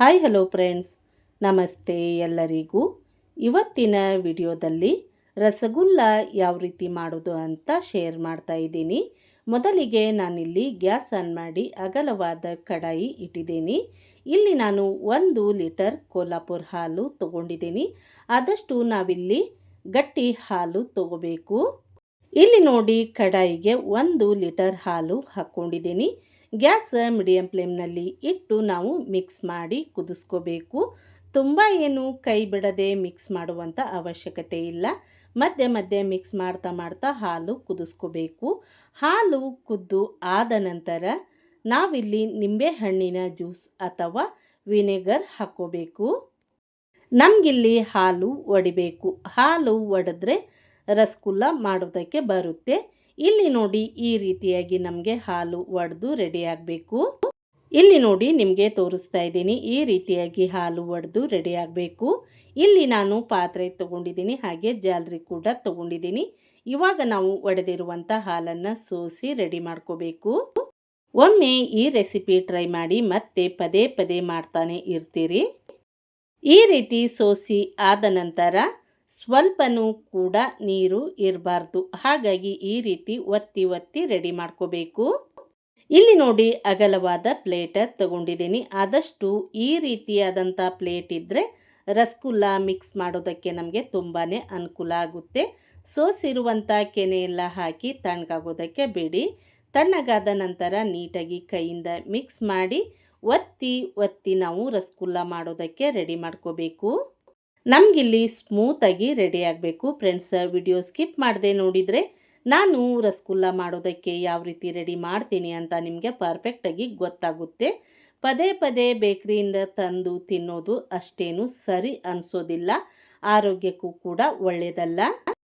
Hi, hello friends. ನಮಸ್ತೆ ಎಲ್ಲರಿಗೂ. ಇವತ್ತಿನ ವಿಡಿಯೋದಲ್ಲಿ ರಸಗುಲ್ಲ ಯಾವ ರೀತಿ ಮಾಡೋದು ಅಂತ ಶೇರ್ ಮಾಡ್ತಾ ಇದ್ದೀನಿ. ಮೊದಲಿಗೆ ನಾನಿಲ್ಲಿ ಗ್ಯಾಸ್ ಆನ್ ಮಾಡಿ ಅಗಲವಾದ ಕಡಾಯಿ ಇಟ್ಟಿದ್ದೀನಿ. ಇಲ್ಲಿ ನಾನು ಒಂದು ಲೀಟರ್ ಕೋಲ್ಹಾಪುರ ಹಾಲು ತಗೊಂಡಿದ್ದೀನಿ. ಆದಷ್ಟು ನಾವಿಲ್ಲಿ ಗಟ್ಟಿ ಹಾಲು ತಗೋಬೇಕು. ಇಲ್ಲಿ ನೋಡಿ ಕಡಾಯಿಗೆ ಒಂದು ಲೀಟರ್ ಹಾಲು ಹಾಕ್ಕೊಂಡಿದ್ದೀನಿ ಗ್ಯಾಸ್ ಮೀಡಿಯಂ ಫ್ಲೇಮ್ನಲ್ಲಿ ಇಟ್ಟು ನಾವು ಮಿಕ್ಸ್ ಮಾಡಿ ಕುದಿಸ್ಕೋಬೇಕು. ತುಂಬ ಏನು ಕೈ ಬಿಡದೆ ಮಿಕ್ಸ್ ಮಾಡುವಂಥ ಅವಶ್ಯಕತೆ ಇಲ್ಲ. ಮಧ್ಯೆ ಮಧ್ಯೆ ಮಿಕ್ಸ್ ಮಾಡ್ತಾ ಮಾಡ್ತಾ ಹಾಲು ಕುದಿಸ್ಕೋಬೇಕು. ಹಾಲು ಕುದ್ದು ಆದ ನಂತರ ನಾವಿಲ್ಲಿ ನಿಂಬೆ ಹಣ್ಣಿನ ಜ್ಯೂಸ್ ಅಥವಾ ವಿನೆಗರ್ ಹಾಕ್ಕೋಬೇಕು. ನಮಗಿಲ್ಲಿ ಹಾಲು ಒಡಿಬೇಕು. ಹಾಲು ಒಡೆದ್ರೆ ರಸಗುಲ್ಲ ಮಾಡೋದಕ್ಕೆ ಬರುತ್ತೆ. ಇಲ್ಲಿ ನೋಡಿ ಈ ರೀತಿಯಾಗಿ ನಮಗೆ ಹಾಲು ಒಡೆದು ರೆಡಿ ಆಗಬೇಕು. ಇಲ್ಲಿ ನೋಡಿ ನಿಮಗೆ ತೋರಿಸ್ತಾ ಇದ್ದೀನಿ ಈ ರೀತಿಯಾಗಿ ಹಾಲು ಒಡೆದು ರೆಡಿ ಆಗಬೇಕು. ಇಲ್ಲಿ ನಾನು ಪಾತ್ರೆ ತಗೊಂಡಿದ್ದೀನಿ, ಹಾಗೆ ಜಾಲರಿ ಕೂಡ ತಗೊಂಡಿದ್ದೀನಿ. ಇವಾಗ ನಾವು ಒಡೆದಿರುವಂಥ ಹಾಲನ್ನು ಸೋಸಿ ರೆಡಿ ಮಾಡ್ಕೋಬೇಕು. ಒಮ್ಮೆ ಈ ರೆಸಿಪಿ ಟ್ರೈ ಮಾಡಿ ಮತ್ತೆ ಪದೇ ಪದೇ ಮಾಡ್ತಾನೆ ಇರ್ತೀರಿ. ಈ ರೀತಿ ಸೋಸಿ ಆದ ನಂತರ ಸ್ವಲ್ಪನೂ ಕೂಡ ನೀರು ಇರಬಾರ್ದು. ಹಾಗಾಗಿ ಈ ರೀತಿ ಒತ್ತಿ ಒತ್ತಿ ರೆಡಿ ಮಾಡ್ಕೋಬೇಕು. ಇಲ್ಲಿ ನೋಡಿ ಅಗಲವಾದ ಪ್ಲೇಟ ತಗೊಂಡಿದ್ದೀನಿ. ಆದಷ್ಟು ಈ ರೀತಿಯಾದಂಥ ಪ್ಲೇಟ್ ಇದ್ದರೆ ರಸಗುಲ್ಲ ಮಿಕ್ಸ್ ಮಾಡೋದಕ್ಕೆ ನಮಗೆ ತುಂಬಾ ಅನುಕೂಲ ಆಗುತ್ತೆ. ಸೋಸಿರುವಂಥ ಕೆನೆ ಎಲ್ಲ ಹಾಕಿ ತಣ್ಣಗಾಗೋದಕ್ಕೆ ಬಿಡಿ. ತಣ್ಣಗಾದ ನಂತರ ನೀಟಾಗಿ ಕೈಯಿಂದ ಮಿಕ್ಸ್ ಮಾಡಿ ಒತ್ತಿ ಒತ್ತಿ ನಾವು ರಸಗುಲ್ಲ ಮಾಡೋದಕ್ಕೆ ರೆಡಿ ಮಾಡ್ಕೋಬೇಕು. ನಮಗಿಲ್ಲಿ ಸ್ಮೂತಾಗಿ ರೆಡಿ ಆಗಬೇಕು. ಫ್ರೆಂಡ್ಸ್ ವಿಡಿಯೋ ಸ್ಕಿಪ್ ಮಾಡದೆ ನೋಡಿದರೆ ನಾನು ರಸಗುಲ್ಲ ಮಾಡೋದಕ್ಕೆ ಯಾವ ರೀತಿ ರೆಡಿ ಮಾಡ್ತೀನಿ ಅಂತ ನಿಮಗೆ ಪರ್ಫೆಕ್ಟಾಗಿ ಗೊತ್ತಾಗುತ್ತೆ. ಪದೇ ಪದೇ ಬೇಕ್ರಿಯಿಂದ ತಂದು ತಿನ್ನೋದು ಅಷ್ಟೇನು ಸರಿ ಅನಿಸೋದಿಲ್ಲ. ಆರೋಗ್ಯಕ್ಕೂ ಕೂಡ ಒಳ್ಳೆಯದಲ್ಲ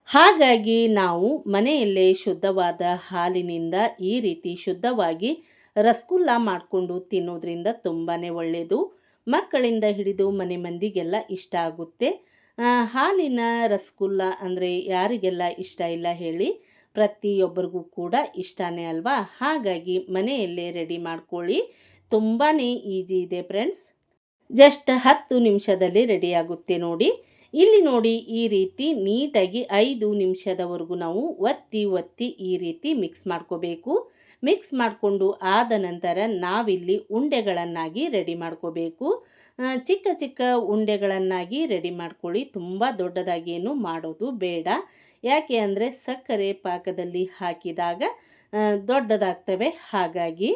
ಹಾಗಾಗಿ ನಾವು ಮನೆಯಲ್ಲೇ ಶುದ್ಧವಾದ ಹಾಲಿನಿಂದ ಈ ರೀತಿ ಶುದ್ಧವಾಗಿ ರಸಗುಲ್ಲ ಮಾಡಿಕೊಂಡು ತಿನ್ನೋದ್ರಿಂದ ತುಂಬಾ ಒಳ್ಳೆಯದು ಮಕ್ಕಳಿಂದ ಹಿಡಿದು ಮನೆ ಮಂದಿಗೆಲ್ಲ ಇಷ್ಟ ಆಗುತ್ತೆ. ಹಾಲಿನ ರಸಗುಲ್ಲ ಅಂದರೆ ಯಾರಿಗೆಲ್ಲ ಇಷ್ಟ ಇಲ್ಲ ಹೇಳಿ ಪ್ರತಿಯೊಬ್ಬರಿಗೂ ಕೂಡ ಇಷ್ಟನೇ ಅಲ್ವಾ? ಹಾಗಾಗಿ ಮನೆಯಲ್ಲೇ ರೆಡಿ ಮಾಡ್ಕೊಳ್ಳಿ. ತುಂಬಾ ಈಜಿ ಇದೆ ಫ್ರೆಂಡ್ಸ್. ಜಸ್ಟ್ ಹತ್ತು ನಿಮಿಷದಲ್ಲಿ ರೆಡಿಯಾಗುತ್ತೆ ನೋಡಿ. ಇಲ್ಲಿ ನೋಡಿ ಈ ರೀತಿ ನೀಟಾಗಿ ಐದು ನಿಮಿಷದವರೆಗೂ ನಾವು ಒತ್ತಿ ಒತ್ತಿ ಈ ರೀತಿ ಮಿಕ್ಸ್ ಮಾಡ್ಕೋಬೇಕು. ಮಿಕ್ಸ್ ಮಾಡಿಕೊಂಡು ಆದ ನಂತರ ನಾವಿಲ್ಲಿ ಉಂಡೆಗಳನ್ನಾಗಿ ರೆಡಿ ಮಾಡ್ಕೋಬೇಕು. ಚಿಕ್ಕ ಚಿಕ್ಕ ಉಂಡೆಗಳನ್ನಾಗಿ ರೆಡಿ ಮಾಡ್ಕೊಳ್ಳಿ. ತುಂಬ ದೊಡ್ಡದಾಗೇನು ಮಾಡೋದು ಬೇಡ. ಯಾಕೆ ಅಂದರೆ ಸಕ್ಕರೆ ಪಾಕದಲ್ಲಿ ಹಾಕಿದಾಗ ದೊಡ್ಡದಾಗ್ತವೆ. ಹಾಗಾಗಿ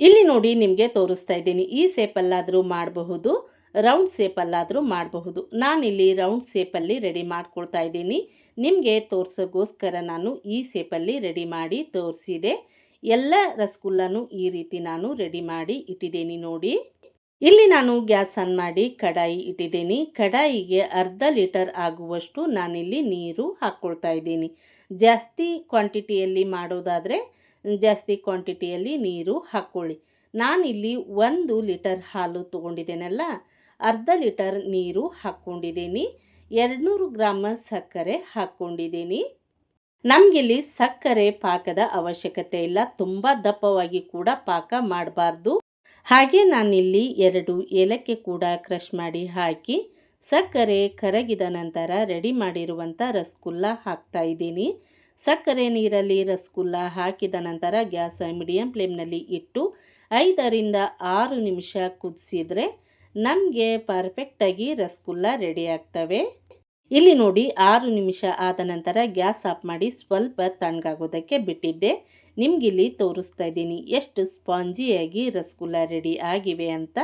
ಇಲ್ಲಿ ನೋಡಿ ನಿಮಗೆ ತೋರಿಸ್ತಾ ಇದ್ದೀನಿ. ಈ ಸೇಪಲ್ಲಾದರೂ ಮಾಡಬಹುದು ರೌಂಡ್ ಸೇಪಲ್ಲಾದರೂ ಮಾಡಬಹುದು. ನಾನಿಲ್ಲಿ ರೌಂಡ್ ಸೇಪಲ್ಲಿ ರೆಡಿ ಮಾಡ್ಕೊಳ್ತಾ ಇದ್ದೀನಿ. ನಿಮಗೆ ತೋರಿಸೋಗೋಸ್ಕರ ನಾನು ಈ ಸೇಪಲ್ಲಿ ರೆಡಿ ಮಾಡಿ ತೋರಿಸಿದೆ. ಎಲ್ಲ ರಸಗುಲ್ಲನೂ ಈ ರೀತಿ ನಾನು ರೆಡಿ ಮಾಡಿ ಇಟ್ಟಿದ್ದೀನಿ ನೋಡಿ. ಇಲ್ಲಿ ನಾನು ಗ್ಯಾಸ್ ಆನ್ ಮಾಡಿ ಕಡಾಯಿ ಇಟ್ಟಿದ್ದೀನಿ. ಕಡಾಯಿಗೆ ಅರ್ಧ ಲೀಟರ್ ಆಗುವಷ್ಟು ನಾನಿಲ್ಲಿ ನೀರು ಹಾಕ್ಕೊಳ್ತಾ ಇದ್ದೀನಿ. ಜಾಸ್ತಿ ಕ್ವಾಂಟಿಟಿಯಲ್ಲಿ ಮಾಡೋದಾದರೆ ಜಾಸ್ತಿ ಕ್ವಾಂಟಿಟಿಯಲ್ಲಿ ನೀರು ಹಾಕ್ಕೊಳ್ಳಿ ನಾನಿಲ್ಲಿ ಒಂದು ಲೀಟರ್ ಹಾಲು ತೊಗೊಂಡಿದ್ದೇನಲ್ಲ, ಅರ್ಧ ಲೀಟರ್ ನೀರು ಹಾಕ್ಕೊಂಡಿದ್ದೀನಿ ಎರಡುನೂರು ಗ್ರಾಮ ಸಕ್ಕರೆ ಹಾಕ್ಕೊಂಡಿದ್ದೀನಿ ನಮಗಿಲ್ಲಿ ಸಕ್ಕರೆ ಪಾಕದ ಅವಶ್ಯಕತೆ ಇಲ್ಲ, ತುಂಬ ದಪ್ಪವಾಗಿ ಕೂಡ ಪಾಕ ಮಾಡಬಾರ್ದು. ಹಾಗೆ ನಾನಿಲ್ಲಿ ಎರಡು ಏಲಕ್ಕಿ ಕೂಡ ಕ್ರಷ್ ಮಾಡಿ ಹಾಕಿ, ಸಕ್ಕರೆ ಕರಗಿದ ನಂತರ ರೆಡಿ ಮಾಡಿರುವಂಥ ರಸಗುಲ್ಲ ಹಾಕ್ತಾ ಇದ್ದೀನಿ. ಸಕ್ಕರೆ ನೀರಲ್ಲಿ ರಸಗುಲ್ಲ ಹಾಕಿದ ನಂತರ ಗ್ಯಾಸ್ ಮೀಡಿಯಂ ಫ್ಲೇಮ್ನಲ್ಲಿ ಇಟ್ಟು ಐದರಿಂದ ಆರು ನಿಮಿಷ ಕುದಿಸಿದರೆ ನಮಗೆ ಪರ್ಫೆಕ್ಟಾಗಿ ರಸಗುಲ್ಲ ರೆಡಿ ಆಗ್ತವೆ. ಇಲ್ಲಿ ನೋಡಿ, ಆರು ನಿಮಿಷ ಆದ ನಂತರ ಗ್ಯಾಸ್ ಆಫ್ ಮಾಡಿ ಸ್ವಲ್ಪ ತಣ್ಣಗಾಗೋದಕ್ಕೆ ಬಿಟ್ಟಿದ್ದೆ. ನಿಮಗಿಲ್ಲಿ ತೋರಿಸ್ತಾ ಇದ್ದೀನಿ, ಎಷ್ಟು ಸ್ಪಾಂಜಿಯಾಗಿ ರಸಗುಲ್ಲ ರೆಡಿ ಆಗಿವೆ ಅಂತ.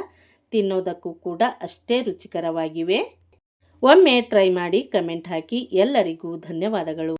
ತಿನ್ನೋದಕ್ಕೂ ಕೂಡ ಅಷ್ಟೇ ರುಚಿಕರವಾಗಿವೆ. ಒಮ್ಮೆ ಟ್ರೈ ಮಾಡಿ ಕಮೆಂಟ್ ಹಾಕಿ. ಎಲ್ಲರಿಗೂ ಧನ್ಯವಾದಗಳು.